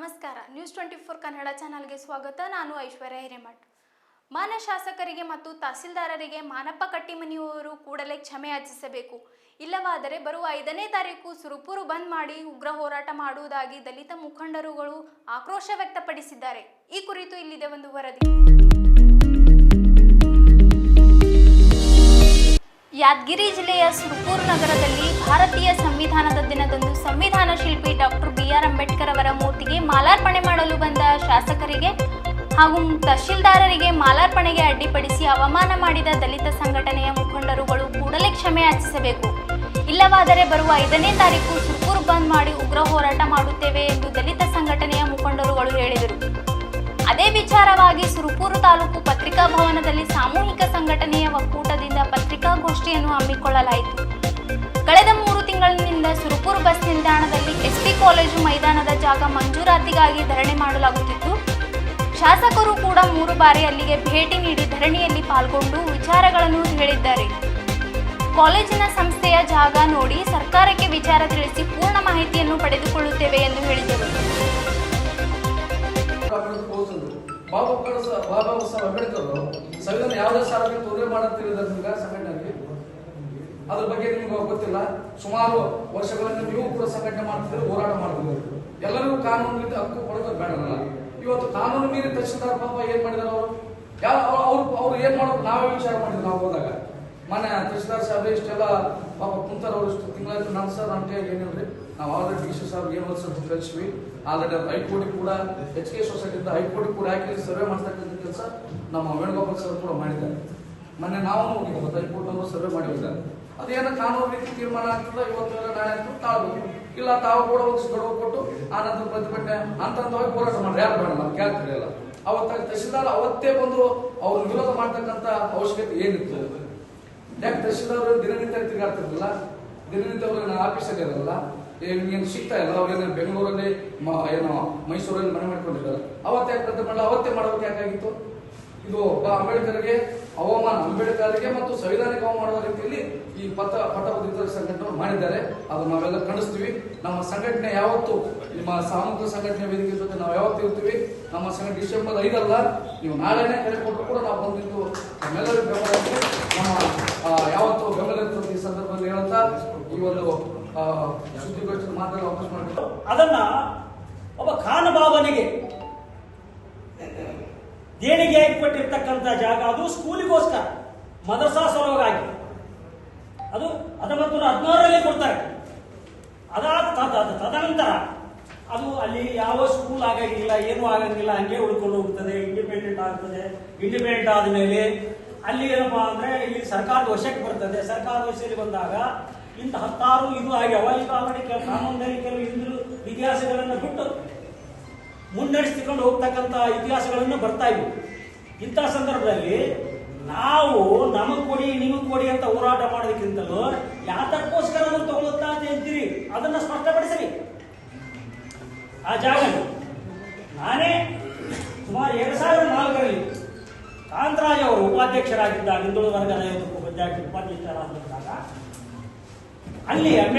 ನಮಸ್ಕಾರ. News twenty four Kannada ಚಾನಲ್ಗೆ ಸ್ವಾಗತ. ನಾನು ಐಶ್ವರ್ಯ ಹಿರೇಮಠ್. ಮಾನ ಶಾಸಕರಿಗೆ ಮತ್ತು ತಹಸೀಲ್ದಾರರಿಗೆ ಮಾನಪ್ಪ ಕಟ್ಟಿಮನಿಯವರು ಕೂಡಲೇ ಕ್ಷಮೆ ಯಾಚಿಸಬೇಕು. ಇಲ್ಲವಾದರೆ ಬರುವ ಐದನೇ ತಾರೀಕು ಸುರುಪುರು ಬಂದ್ ಮಾಡಿ ಉಗ್ರ ಹೋರಾಟ ಮಾಡುವುದಾಗಿ ದಲಿತ ಮುಖಂಡರುಗಳು ಆಕ್ರೋಶ ವ್ಯಕ್ತಪಡಿಸಿದ್ದಾರೆ. ಈ ಕುರಿತು ಇಲ್ಲಿದೆ ಒಂದು ವರದಿ. ಯಾದಗಿರಿ ಜಿಲ್ಲೆಯ ಸುರ್ಪೂರ್ ನಗರದಲ್ಲಿ ಭಾರತೀಯ ಸಂವಿಧಾನದ ದಿನದಂದು ಸಂವಿಧಾನ ಶಿಲ್ಪಿ ಡಾಕ್ಟರ್ ಬಿ ಆರ್ ಅಂಬೇಡ್ಕರ್ ಅವರ ಮೂರ್ತಿಗೆ ಮಾಲಾರ್ಪಣೆ ಮಾಡಲು ಬಂದ ಶಾಸಕರಿಗೆ ಹಾಗೂ ತಹಶೀಲ್ದಾರರಿಗೆ ಮಾಲಾರ್ಪಣೆಗೆ ಅಡ್ಡಿಪಡಿಸಿ ಅವಮಾನ ಮಾಡಿದ ದಲಿತ ಸಂಘಟನೆಯ ಮುಖಂಡರುಗಳು ಕೂಡಲೇ ಕ್ಷಮೆ ಯಾಚಿಸಬೇಕು. ಇಲ್ಲವಾದರೆ ಬರುವ ಐದನೇ ತಾರೀಕು ಸುರ್ಪೂರ್ ಬಂದ್ ಮಾಡಿ ಉಗ್ರ ಹೋರಾಟ ಮಾಡುತ್ತೇವೆ ಎಂದು ದಲಿತ ಸಂಘಟನೆಯ ಮುಖಂಡರುಗಳು ಹೇಳಿದರು. ಅದೇ ವಿಚಾರವಾಗಿ ಸುರುಪೂರು ತಾಲೂಕು ಪತ್ರಿಕಾ ಭವನದಲ್ಲಿ ಸಾಮೂಹಿಕ ಸಂಘಟನೆಯ ಒಕ್ಕೂಟದಿಂದ ಪತ್ರಿಕಾಗೋಷ್ಠಿಯನ್ನು ಹಮ್ಮಿಕೊಳ್ಳಲಾಯಿತು. ಕಳೆದ ಮೂರು ತಿಂಗಳಿನಿಂದ ಸುರುಪೂರು ಬಸ್ ನಿಲ್ದಾಣದಲ್ಲಿ ಎಸ್ಪಿ ಕಾಲೇಜು ಮೈದಾನದ ಜಾಗ ಮಂಜೂರಾತಿಗಾಗಿ ಧರಣಿ ಮಾಡಲಾಗುತ್ತಿತ್ತು. ಶಾಸಕರು ಕೂಡ ಮೂರು ಬಾರಿ ಅಲ್ಲಿಗೆ ಭೇಟಿ ನೀಡಿ ಧರಣಿಯಲ್ಲಿ ಪಾಲ್ಗೊಂಡು ವಿಚಾರಗಳನ್ನು ಹೇಳಿದ್ದಾರೆ. ಕಾಲೇಜಿನ ಸಂಸ್ಥೆಯ ಜಾಗ ನೋಡಿ ಸರ್ಕಾರಕ್ಕೆ ವಿಚಾರ ತಿಳಿಸಿ ಪೂರ್ಣ ಮಾಹಿತಿಯನ್ನು ಪಡೆದುಕೊಳ್ಳುತ್ತೇವೆ ಎಂದು ಹೇಳಿದರು. ಬಾಬಾ ಉತ್ಸವ ಅಂಬೇಡ್ಕರ್ ಸಂವಿಧಾನ ಯಾವುದೇ ಸಾರ್ವಜನಿಕ ತೊಂದರೆ ಮಾಡುತ್ತಿರೋದ್ರ ನಿಮ್ಗೆ ಸಂಘಟನೆಗೆ ಅದ್ರ ಬಗ್ಗೆ ನಿಮ್ಗೆ ಗೊತ್ತಿಲ್ಲ. ಸುಮಾರು ವರ್ಷಗಳಿಂದ ನೀವು ಕೂಡ ಸಂಘಟನೆ ಮಾಡ್ತಿದ್ರೆ ಹೋರಾಟ ಮಾಡಬಹುದು ಎಲ್ಲರಿಗೂ ರೀತಿ ಹಕ್ಕು ಕೊಡೋದು ಬೇಡಲ್ಲ ಇವತ್ತು ಕಾನೂನು ಮೀರಿ ತಹಶೀಲ್ದಾರ್ ಪಾಪ ಏನ್ ಮಾಡಿದಾರೆ ಅವರು? ಯಾವ ಅವ್ರು ಅವ್ರು ಏನ್ ಮಾಡೋದು ನಾವೇ ವಿಚಾರ ಮಾಡಿದ್ರು ನಾವು ಹೋದಾಗ. ಮನೆ ತಹಶೀಲ್ದಾರ್ ಸಾಹೇಬ್ರೆ, ಇಷ್ಟೆಲ್ಲ ಪಾಪ ಕುಂತಾರ ಅವ್ರು ಇಷ್ಟು ತಿಂಗಳ ನಾನು ಸರ್ ಕೈಯಾಗ ಏನಿಲ್ರಿ? ನಾವು ಆಲ್ರೆಡಿ ಡಿ ಸಿ ಸಾಹೇಬ್ ಏನು ವರ್ಷ ಕಳಿಸ್ವಿ. ಆಲ್ರೆಡಿ ಅದು ಹೈಕೋರ್ಟ್ ಕೂಡ, ಎಚ್ ಕೆ ಸೊಸೈಟಿಯಿಂದ ಹೈಕೋರ್ಟ್ ಕೂಡ ಹಾಕಿ ಸರ್ವೆ ಮಾಡ್ತಕ್ಕಂಥ ಕೆಲಸ ನಮ್ಮ ವೇಣುಗೋಪಾಲ್ ಸರ್ ಕೂಡ ಮಾಡಿದ್ದಾರೆ. ಮೊನ್ನೆ ನಾವು ಮತ್ತು ಹೈಕೋರ್ಟ್ ಅವರು ಸರ್ವೆ ಮಾಡಿದ್ದಾರೆ ಅದೇನೋ ಕಾನೂನು ರೀತಿ ತೀರ್ಮಾನ ಆಗ್ತದೆ ಇವತ್ತು ನಾಳೆ ಆಗ್ತದೆ ಇಲ್ಲ, ತಾವು ಕೂಡ ಒಂದು ಗಡುವು ಕೊಟ್ಟು ಆ ನಂತರ ಪ್ರತಿಭಟನೆ ಹಂತವಾಗಿ ಹೋರಾಟ ಮಾಡ್ರಿ ಯಾರು ಬೇಡ ನಮ್ಗೆ, ಯಾರು ಇಲ್ಲ. ಅವತ್ತಾಗ ತಹಶೀಲ್ದಾರ್ ಅವತ್ತೇ ಬಂದು ಅವ್ರು ವಿರೋಧ ಮಾಡ್ತಕ್ಕಂಥ ಅವಶ್ಯಕತೆ ಏನಿತ್ತು? ಯಾಕೆ ತಹಶೀಲ್ದಾರ್ ದಿನನಿತ್ಯ ತಿರುಗಾಡ್ತಿರ್ಲಿಲ್ಲ? ದಿನನಿತ್ಯ ಆಫೀಸಲ್ಲಿ ಇರಲ್ಲ? ಏನು ಸಿಗ್ತಾ ಇಲ್ಲ. ಅವ್ರೇನು ಬೆಂಗಳೂರಲ್ಲಿ ಮ- ಏನೋ, ಮೈಸೂರಲ್ಲಿ ಮನೆ ಮಾಡ್ಕೊಂಡಿದ್ದಾರೆ. ಅವತ್ತೇ ಪ್ರತಿ ಮಾಡಲ್ಲ ಅವತ್ತೇ ಮಾಡೋಕೆ ಯಾಕಾಗಿತ್ತು? ಇದು ಬಾ, ಅಂಬೇಡ್ಕರ್ಗೆ ಅವಮಾನ. ಅಂಬೇಡ್ಕರ್ಗೆ ಮತ್ತು ಸಂವಿಧಾನಿಕ ಅವಮಾನ ರೀತಿಯಲ್ಲಿ ಈ ಪಥ ಪಟ್ಟಭದ್ರ ಸಂಘಟನೆ ಮಾಡಿದ್ದಾರೆ. ಅದು ನಾವೆಲ್ಲ ಖಂಡಿಸ್ತೀವಿ. ನಮ್ಮ ಸಂಘಟನೆ ಯಾವತ್ತು, ನಿಮ್ಮ ಸಾಮೂಹಿಕ ಸಂಘಟನೆ ವೇದಿಕೆ ಜೊತೆ ನಾವು ಯಾವತ್ತು ಇರ್ತೀವಿ. ನಮ್ಮ ಸಂಘಟನೆ ಡಿಸೆಂಬರ್ ಐದಲ್ಲ. ನೀವು ನಾಳೆನೇ ಕರೆ ಕೊಟ್ಟು ಕೂಡ ನಾವು ಬಂದಿದ್ದು ನಮ್ಮೆಲ್ಲರಿಗೂ ಬೆಂಬಲ. ನಮ್ಮ ಯಾವತ್ತು ಬೆಂಬಲ ಈ ಸಂದರ್ಭದಲ್ಲಿ ಹೇಳುತ್ತಾ, ಈ ಒಂದು ಅದನ್ನ ಒಬ್ಬ ಖಾನಬಾಬನಿಗೆ ದೇಣಿಗೆ ಕೊಟ್ಟಿರ್ತಕ್ಕಂಥ ಜಾಗ ಅದು ಸ್ಕೂಲಿಗೋಸ್ಕರ, ಮದರಸಾ ಸಲುವಾಗಿ. ಅದು ಹತ್ತೊಂಬತ್ತು ನೂರ ಹದಿನಾರರಲ್ಲಿ ಕೊಡ್ತಾರೆ. ಅದಾದ ತದ- ತದನಂತರ ಅದು ಅಲ್ಲಿ ಯಾವ ಸ್ಕೂಲ್ ಆಗಂಗಿಲ್ಲ, ಏನು ಆಗಂಗಿಲ್ಲ, ಹಂಗೆ ಉಳ್ಕೊಂಡು ಹೋಗ್ತದೆ ಇಂಡಿಪೆಂಡೆಂಟ್ ಆಗ್ತದೆ ಇಂಡಿಪೆಂಡೆಂಟ್ ಆದಮೇಲೆ ಅಲ್ಲಿ ಏನಪ್ಪಾ ಅಂದ್ರೆ ಇಲ್ಲಿ ಸರ್ಕಾರದ ವಶಕ್ಕೆ ಬರ್ತದೆ. ಸರ್ಕಾರದ ವಶದಲ್ಲಿ ಬಂದಾಗ ಇಂಥ ಹತ್ತಾರು ಇದು ಆಗ್ಯಾವ ಈಗ ಆಲ್ರೆಡಿ ಕೆಲವು ಕೆಲವು ಹಿಂದಿರು ಇತಿಹಾಸಗಳನ್ನು ಬಿಟ್ಟು ಮುನ್ನಡೆಸಿಕೊಂಡು ಹೋಗ್ತಕ್ಕಂಥ ಇತಿಹಾಸಗಳನ್ನು ಬರ್ತಾ ಇದ್ವು. ಇಂಥ ಸಂದರ್ಭದಲ್ಲಿ ನಾವು ನಮಗ್ ಕೊಡಿ, ನಿಮಗ್ ಕೊಡಿ ಅಂತ ಹೋರಾಟ ಮಾಡೋದಕ್ಕಿಂತಲೂ ಯಾತಕ್ಕೋಸ್ಕರ ಅದನ್ನು ತಗೊಳುತ್ತಾ ಅಂತ ಹೇಳ್ತೀರಿ? ಅದನ್ನ ಸ್ಪಷ್ಟಪಡಿಸಿರಿ ಆ ಜಾಗ ನಾನೇ ಸುಮಾರು ಎರಡ್ ಸಾವಿರದ ನಾಲ್ಕರಲ್ಲಿ ಕಾಂತರಾಜ್ ಅವರು ಉಪಾಧ್ಯಕ್ಷರಾಗಿದ್ದಾಗ, ಹಿಂದುಳಿದ ವರ್ಗದ ಉಪಾಧ್ಯಕ್ಷರಾಗಿದ್ದಾಗ ಅಲ್ಲಿ ಅಂಬೇಡ್ಕರ್